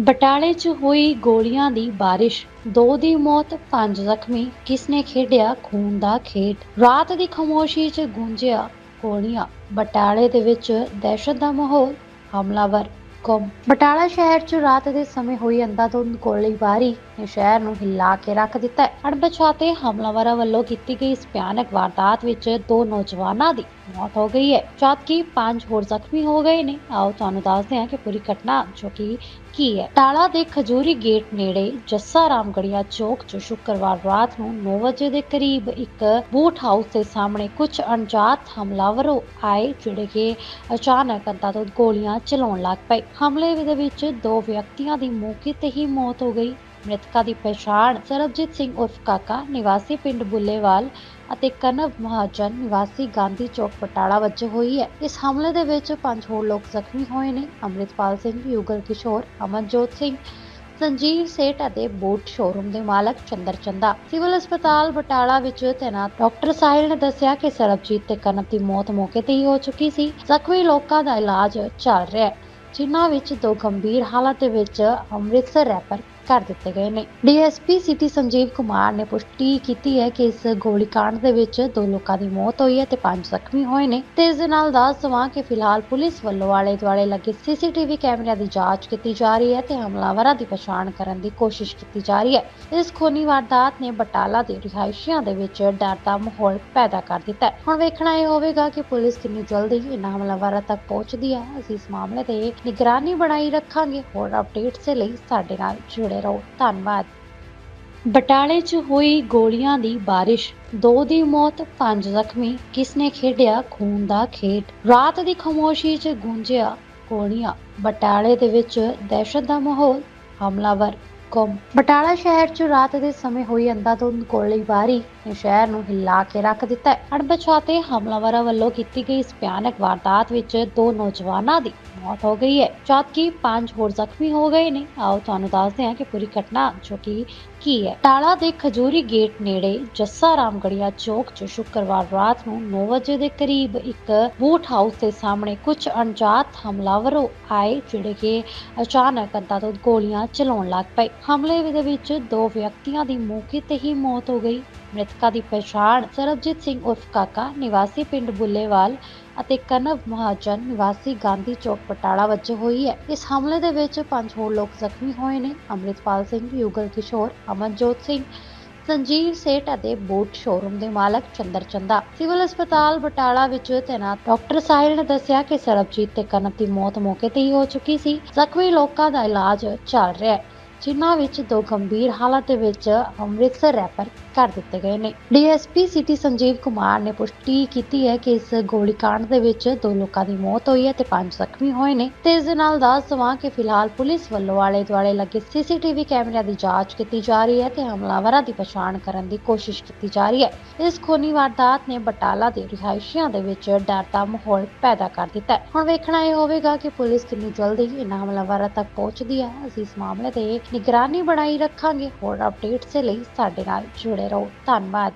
ਬਟਾਲੇ 'ਚ ਹੋਈ ਗੋਲੀਆਂ ਦੀ ਬਾਰਿਸ਼। ਦੋ ਦੀ ਮੌਤ, ਪੰਜ ਜ਼ਖਮੀ। ਕਿਸਨੇ ਖੇਡਿਆ? ਖੂਨ ਦਾ ਖੇਡ। ਰਾਤ ਦੀ ਖਾਮੋਸ਼ੀ 'ਚ ਗੂੰਜਿਆ ਗੋਲੀਆਂ। ਬਟਾਲੇ ਦੇ ਵਿੱਚ ਦਹਿਸ਼ਤ ਦਾ ਮਾਹੌਲ, ਹਮਲਾਵਰ। ਗੁੰਮ। ਬਟਾਲਾ ਸ਼ਹਿਰ 'ਚ ਰਾਤ ਦੇ ਸਮੇਂ ਹੋਈ ਅੰਧਾਧੁੰਦ ਗੋਲੀਬਾਰੀ। ਨੇ ਸ਼ਹਿਰ ਨੂੰ ਹਿਲਾ ਕੇ ਰੱਖ ਦਿੱਤਾ ਹੈ। ਅਣਪਛਾਤੇ ਹਮਲਾਵਰਾਂ ਵੱਲੋਂ ਕੀਤੀ ਗਈ ਇਸ ਭਿਆਨਕ ਵਾਰਦਾਤ ਵਿੱਚ ਦੋ ਨੌਜਵਾਨਾਂ ਦੀ ਮੌਤ ਹੋ ਗਈ ਹੈ। ਜਦਕਿ ਪੰਜ ਹੋਰ ਜ਼ਖਮੀ ਹੋ ਗਏ ਨੇ। ਆਓ ਤੁਹਾਨੂੰ ਦੱਸਦੇ ਹਾਂ ਕਿ ਪੂਰੀ ਘਟਨਾ ਜੋ ਕਿ ਕੀ ਹੈ। ਟਾਲਾ ਦੇ ਖਜੂਰੀ ਗੇਟ ਨੇੜੇ ਜੱਸਾ ਰਾਮਗੜੀਆ ਚੌਕ 'ਚ ਸ਼ੁੱਕਰਵਾਰ ਰਾਤ ਨੂੰ 9 ਵਜੇ ਦੇ ਕਰੀਬ ਇੱਕ ਬੂਟ ਹਾਊਸ ਦੇ ਸਾਹਮਣੇ ਕੁਝ ਅਣਜਾਤ ਹਮਲਾਵਰੋਂ ਆਏ, ਜਿਹੜੇ ਕਿ ਅਚਾਨਕ ਅੰਤਾਂ ਤੋਂ ਗੋਲੀਆਂ ਚਲਾਉਣ ਲੱਗ ਪਏ। ਹਮਲੇ ਦੇ ਵਿੱਚ ਦੋ ਵਿਅਕਤੀਆਂ ਦੀ ਮੌਕੇ ਤੇ ਹੀ ਮੌਤ ਹੋ ਗਈ। ਮ੍ਰਿਤਕਾਂ ਦੀ ਪਛਾਣ ਸਰਬਜੀਤ ਸਿੰਘ ਉਰਫ ਕਾਕਾ, ਨਿਵਾਸੀ ਪਿੰਡ ਬੁੱਲੇਵਾਲ ਅਤੇ ਕਨਵ ਮਹਾਜਨ, ਨਿਵਾਸੀ ਗਾਂਧੀ ਚੌਕ, ਪਟਾਲਾ ਵਜੋਂ ਹੋਈ ਹੈ। ਇਸ ਹਮਲੇ ਦੇ ਵਿੱਚ ਪੰਜ ਹੋਰ ਲੋਕ ਜ਼ਖਮੀ ਹੋਏ ਨੇ। ਅੰਮ੍ਰਿਤਪਾਲ ਸਿੰਘ, ਯੁਗਲ ਕਿਸ਼ੋਰ, ਅਮਨਜੋਤ ਸਿੰਘ, ਸੰਜੀਵ ਸੇਠ ਅਤੇ ਬੂਟ ਸ਼ੋਰੂਮ ਦੇ ਮਾਲਕ ਚੰਦਰ ਚੰਦਾ। ਸਿਵਲ ਹਸਪਤਾਲ ਬਟਾਲਾ ਵਿੱਚ ਤੈਨਾਤ ਡਾਕਟਰ ਸਾਹਿਲ ਨੇ ਦੱਸਿਆ ਕਿ ਸਰਬਜੀਤ ਤੇ ਕਨਵ ਦੀ ਮੌਤ ਮੌਕੇ ਤੇ ਹੀ ਹੋ ਚੁੱਕੀ ਸੀ। ਜ਼ਖਮੀ ਲੋਕਾਂ ਦਾ ਇਲਾਜ ਚੱਲ ਰਿਹਾ ਹੈ, ਜਿਨ੍ਹਾਂ ਵਿੱਚ ਦੋ ਗੰਭੀਰ ਹਾਲਤ ਦੇ ਵਿੱਚ ਅੰਮ੍ਰਿਤਸਰ ਰੈਪਰ ਕਰ ਦਿੱਤੇ ਗਏ ਨੇ। ਡੀਐਸਪੀ ਸਿਟੀ ਸੰਜੀਵ ਕੁਮਾਰ ਨੇ ਪੁਸ਼ਟੀ ਕੀਤੀ ਹੈ ਕਿ ਇਸ ਗੋਲੀकांड ਦੇ ਵਿੱਚ ਦੋ ਲੋਕਾਂ ਦੀ ਮੌਤ ਹੋਈ ਹੈ ਤੇ ਪੰਜ ਜ਼ਖਮੀ ਹੋਏ ਨੇ। ਤੇ ਇਸ ਦੇ ਨਾਲ ਦੱਸ ਦਵਾਂ ਕਿ ਫਿਲਹਾਲ ਪੁਲਿਸ ਵੱਲੋਂ ਆਲੇ ਦੁਆਲੇ ਲੱਗੇ ਸੀਸੀਟੀਵੀ ਕੈਮਰਿਆਂ ਦੀ ਜਾਂਚ ਕੀਤੀ ਜਾ ਰਹੀ ਹੈ ਤੇ ਹਮਲਾਵਰਾਂ ਦੀ ਪਛਾਣ ਕਰਨ ਦੀ ਕੋਸ਼ਿਸ਼ ਕੀਤੀ ਜਾ ਰਹੀ ਹੈ। ਇਸ ਖੋਨੀ ਵਾਰਦਾਤ ਨੇ ਬਟਾਲਾ ਦੇ ਰਿਹਾਇਸ਼ੀਆਂ ਦੇ ਵਿੱਚ ਡਰ ਦਾ ਮਾਹੌਲ ਪੈਦਾ ਕਰ ਦਿੱਤਾ ਹੈ। ਹੁਣ ਵੇਖਣਾ ਇਹ ਹੋਵੇਗਾ ਕਿ ਪੁਲਿਸ ਕਿੰਨੀ ਜਲਦੀ ਇਹਨਾਂ ਹਮਲਾਵਰਾਂ ਤੱਕ ਪਹੁੰਚਦੀ ਹੈ। ਅਸੀਂ ਇਸ ਮਾਮਲੇ ਤੇ ਨਿਗਰਾਨੀ ਬਣਾਈ ਰੱਖਾਂਗੇ। ਹੋਰ ਅਪਡੇਟਸ ਦੇ ਲਈ ਸਾਡੇ ਨਾਲ ਜੁੜੇ ਰਹੋ। ਧੰਨਵਾਦ। ਬਟਾਲੇ 'ਚ ਹੋਈ ਗੋਲੀਆਂ ਦੀ ਬਾਰਿਸ਼। ਦੋ ਦੀ ਮੌਤ, ਪੰਜ ਜ਼ਖਮੀ। ਕਿਸਨੇ ਖੇਡਿਆ? ਖੂਨ ਦਾ ਖੇਡ। ਰਾਤ ਦੀ ਖਾਮੋਸ਼ੀ 'ਚ ਗੂੰਜਿਆ ਗੋਲੀਆਂ। ਬਟਾਲੇ ਦੇ ਵਿੱਚ ਦਹਿਸ਼ਤ ਦਾ ਮਾਹੌਲ। ਹਮਲਾਵਰ। ਗੁੰਮ। ਬਟਾਲਾ ਸ਼ਹਿਰ 'ਚ ਰਾਤ ਦੇ ਸਮੇਂ ਹੋਈ ਅੰਧਾਧੁੰਦ ਗੋਲੀਬਾਰੀ। ਨੇ ਸ਼ਹਿਰ ਨੂੰ ਹਿਲਾ ਕੇ ਰੱਖ ਦਿੱਤਾ। ਹੈ ਅਣਪਛਾਤੇ ਹਮਲਾਵਰਾਂ ਵੱਲੋਂ ਕੀਤੀ ਗਈ ਇਸ ਭਿਆਨਕ ਵਾਰਦਾਤ ਵਿੱਚ ਦੋ ਨੌਜਵਾਨਾਂ ਦੀ ਮੌਤ ਹੋ ਗਈ ਹੈ ਜਦਕਿ ਪੰਜ ਹੋਰ ਜ਼ਖਮੀ ਹੋ ਗਏ ਨੇ ਆਓ ਤੁਹਾਨੂੰ ਦੱਸਦੇ ਹਾਂ ਕਿ ਪੂਰੀ ਘਟਨਾ ਜੋ ਕਿ ਕੀ ਹੈ ਟਾਲਾ ਦੇ ਖਜੂਰੀ ਗੇਟ ਨੇੜੇ ਜੱਸਾ ਰਾਮਗੜੀਆ ਚੌਕ 'ਚ ਸ਼ੁੱਕਰਵਾਰ ਰਾਤ ਨੂੰ 9 ਵਜੇ ਦੇ ਕਰੀਬ ਇੱਕ ਬੂਟ ਹਾਊਸ ਦੇ ਸਾਹਮਣੇ ਕੁਝ ਅਣਜਾਤ ਹਮਲਾਵਰ ਆਏ ਜਿਹੜੇ ਕਿ ਅਚਾਨਕ ਅੰਤਾਂ ਤੋਂ ਗੋਲੀਆਂ ਚਲਾਉਣ ਲੱਗ ਪਏ ਹਮਲੇ ਦੇ ਵਿੱਚ ਦੋ ਵਿਅਕਤੀਆਂ ਦੀ ਮੌਕੇ ਤੇ ਹੀ ਮੌਤ ਹੋ ਗਈ ਮ੍ਰਿਤਕਾਂ ਦੀ ਪਛਾਣ ਸਰਬਜੀਤ ਸਿੰਘ ਉਰਫ ਕਾਕਾ, ਨਿਵਾਸੀ ਪਿੰਡ ਬੁੱਲੇਵਾਲ ਅਤੇ ਕਨਵ ਮਹਾਜਨ, ਨਿਵਾਸੀ ਗਾਂਧੀ ਚੌਕ, ਪਟਾਲਾ ਵਜੋਂ ਹੋਈ ਹੈ। ਇਸ ਹਮਲੇ ਦੇ ਵਿੱਚ ਪੰਜ ਹੋਰ ਲੋਕ ਜ਼ਖਮੀ ਹੋਏ ਨੇ। ਅੰਮ੍ਰਿਤਪਾਲ ਸਿੰਘ, ਯੁਗਲ ਕਿਸ਼ੋਰ, ਅਮਨਜੋਤ ਸਿੰਘ, ਸੰਜੀਵ ਸੇਠ ਅਤੇ ਬੋਟ ਸ਼ੋਰੂਮ ਦੇ ਮਾਲਕ ਚੰਦਰ ਚੰਦਾ। ਸਿਵਲ ਹਸਪਤਾਲ ਬਟਾਲਾ ਵਿੱਚ ਤੈਨਾਤ ਡਾਕਟਰ ਸਾਹਿਲ ਨੇ ਦੱਸਿਆ ਕਿ ਸਰਬਜੀਤ ਤੇ ਕਨਵ ਦੀ ਮੌਤ ਮੌਕੇ ਤੇ ਹੀ ਹੋ ਚੁੱਕੀ ਸੀ। ਜ਼ਖਮੀ ਲੋਕਾਂ ਦਾ ਇਲਾਜ ਚੱਲ ਰਿਹਾ ਹੈ। ਜਿਨ੍ਹਾਂ ਵਿੱਚ ਦੋ ਗੰਭੀਰ ਹਾਲਤ ਵਿੱਚ ਅੰਮ੍ਰਿਤਸਰ ਰੈਫਰ ਕਰ ਦਿੱਤੇ ਗਏ ਨੇ। ਡੀਐਸਪੀ ਸਿਟੀ ਸੰਜੀਵ ਕੁਮਾਰ ਨੇ ਪੁਸ਼ਟੀ ਕੀਤੀ ਹੈ ਕਿ ਇਸ ਗੋਲੀकांड ਦੇ ਵਿੱਚ ਦੋ ਲੋਕਾਂ ਦੀ ਮੌਤ ਹੋਈ ਹੈ ਤੇ ਪੰਜ ਜ਼ਖਮੀ ਹੋਏ ਨੇ। ਤੇ ਇਸ ਦੇ ਨਾਲ ਦੱਸ ਦਵਾਂ ਕਿ ਫਿਲਹਾਲ ਪੁਲਿਸ ਵੱਲੋਂ ਆਲੇ ਦੁਆਲੇ ਲੱਗੇ ਸੀਸੀਟੀਵੀ ਕੈਮਰਿਆਂ ਦੀ ਜਾਂਚ ਕੀਤੀ ਜਾ ਰਹੀ ਹੈ ਤੇ ਹਮਲਾਵਰਾਂ ਦੀ ਪਛਾਣ ਕਰਨ ਦੀ ਕੋਸ਼ਿਸ਼ ਕੀਤੀ ਜਾ ਰਹੀ ਹੈ। ਇਸ ਖੋਨੀ ਵਾਰਦਾਤ ਨੇ ਬਟਾਲਾ ਦੇ ਰਿਹਾਇਸ਼ੀਆਂ ਦੇ ਵਿੱਚ ਡਰ ਦਾ ਮਾਹੌਲ ਪੈਦਾ ਕਰ ਦਿੱਤਾ ਹੈ। ਹੁਣ ਵੇਖਣਾ ਇਹ ਹੋਵੇਗਾ ਕਿ ਪੁਲਿਸ ਕਿੰਨੀ ਜਲਦੀ ਇਹਨਾਂ ਹਮਲਾਵਰਾਂ ਤੱਕ ਪਹੁੰਚਦੀ ਹੈ। ਅਸੀਂ ਇਸ ਮਾਮਲੇ ਤੇ ਨਿਗਰਾਨੀ ਬਣਾਈ ਰੱਖਾਂਗੇ। ਹੋਰ ਅਪਡੇਟਸ ਦੇ ਲਈ ਸਾਡੇ ਨਾਲ ਜੁੜੇ ਰਹੋ। ਧੰਨਵਾਦ।